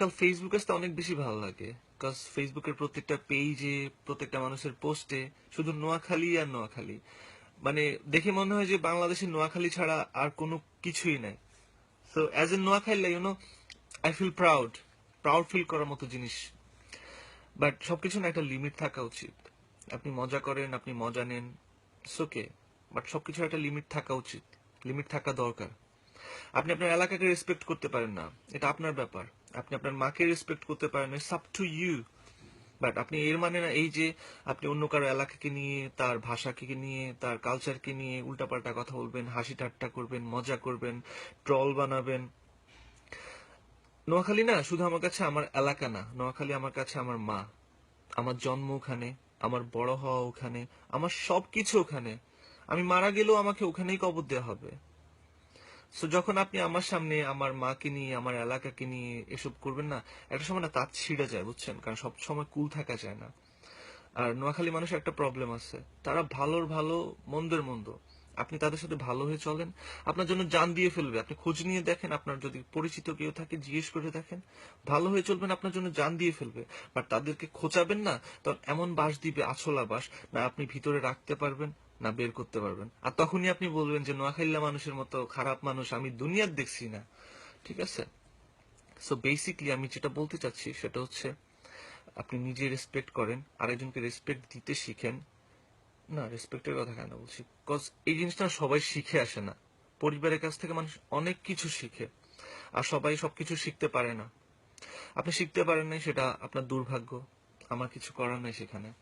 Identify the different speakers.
Speaker 1: আজকাল ফেসবুক আসতে অনেক বেশি ভালো লাগে। বিকজ ফেসবুকের প্রত্যেকটা পেজে প্রত্যেকটা মানুষের পোস্টে শুধু নোয়াখালী আর নোয়াখালী। মানে দেখে মনে হয় যে বাংলাদেশের নোয়াখালী ছাড়া আর কোনো কিছুই নাই। So as a Noakhali you know I feel proud proud feel করার মতো জিনিস। বাট সবকিছু না একটা লিমিট থাকা উচিত। আপনি মজা করেন, আপনি মজা নেন ওকে বাট সবকিছু একটা লিমিট থাকা উচিত। লিমিট থাকা দরকার। আপনি আপনার এলাকাকে রেসপেক্ট করতে পারেন না। এটা আপনার ব্যাপার। আপনি আপনার মাকে রেসপেক্ট করতে পারেন it's up to you but আপনি এর মানে না, এই যে আপনি অন্য কারও এলাকাকে নিয়ে, তার ভাষাকে নিয়ে, তার কালচারকে নিয়ে উল্টাপাল্টা কথা বলবেন হাসি ঠাট্টা করবেন, মজা করবেন ট্রল বানাবেন। নোয়াখালী না, শুধু আমার কাছে আমার এলাকা না, নোয়াখালী আমার কাছে আমার মা। আমার জন্ম ওখানে, আমার বড় হওয়া ওখানে, আমার সবকিছু ওখানে। আমি মারা গেলেও আমাকে ওখানেই কবর দেওয়া হবে। সো যখন আপনি আমার সামনে আমার মাকে নিয়ে, আমার এলাকাকে নিয়ে এসব করবেন না, একটা সময় না তাঁত ছিঁড়ে যায়, বুঝছেন? কারণ সব সময় কুল থাকা যায় না। আর নোয়াখালী মানুষের একটা প্রবলেম আছে। তারা ভালোর ভালো, মন্দের মন্দ। আপনি তাদের সাথে ভালো হয়ে চলেন। আপনার জন্য জান দিয়ে ফেলবে। আপনি খোঁজ নিয়ে দেখেন, আপনার যদি পরিচিত কেউ থাকে, জিজ্ঞেস করে দেখেন। ভালো হয়ে চলবেন, আপনার জন্য জান দিয়ে ফেলবে। বাট তাদেরকে খোঁচাবেন না, তখন এমন বাস দিবে, আছলা বাস, না আপনি ভিতরে রাখতে পারবেন। না বের করতে পারবেন। আর তখনই আপনি বলবেন যে নোয়াখাইল্লা মানুষের মতো খারাপ মানুষ আমি দুনিয়ার দেখছি না। ঠিক আছে? সো বেসিকলি আমি যেটা বলতে চাচ্ছি সেটা হচ্ছে, আপনি নিজে রেসপেক্ট করেন, আরেকজনকে রেসপেক্ট দিতে শিখেন। না রেসপেক্টের কথা কেন বলছি? কজ এই জিনিসটা সবাই শিখে আসে না। পরিবারের কাছ থেকে মানুষ অনেক কিছু শিখে, আর সবাই সবকিছু শিখতে পারে না। আপনি শিখতে পারেন নাই সেটা আপনার দুর্ভাগ্য। আমার কিছু করার নাই সেখানে।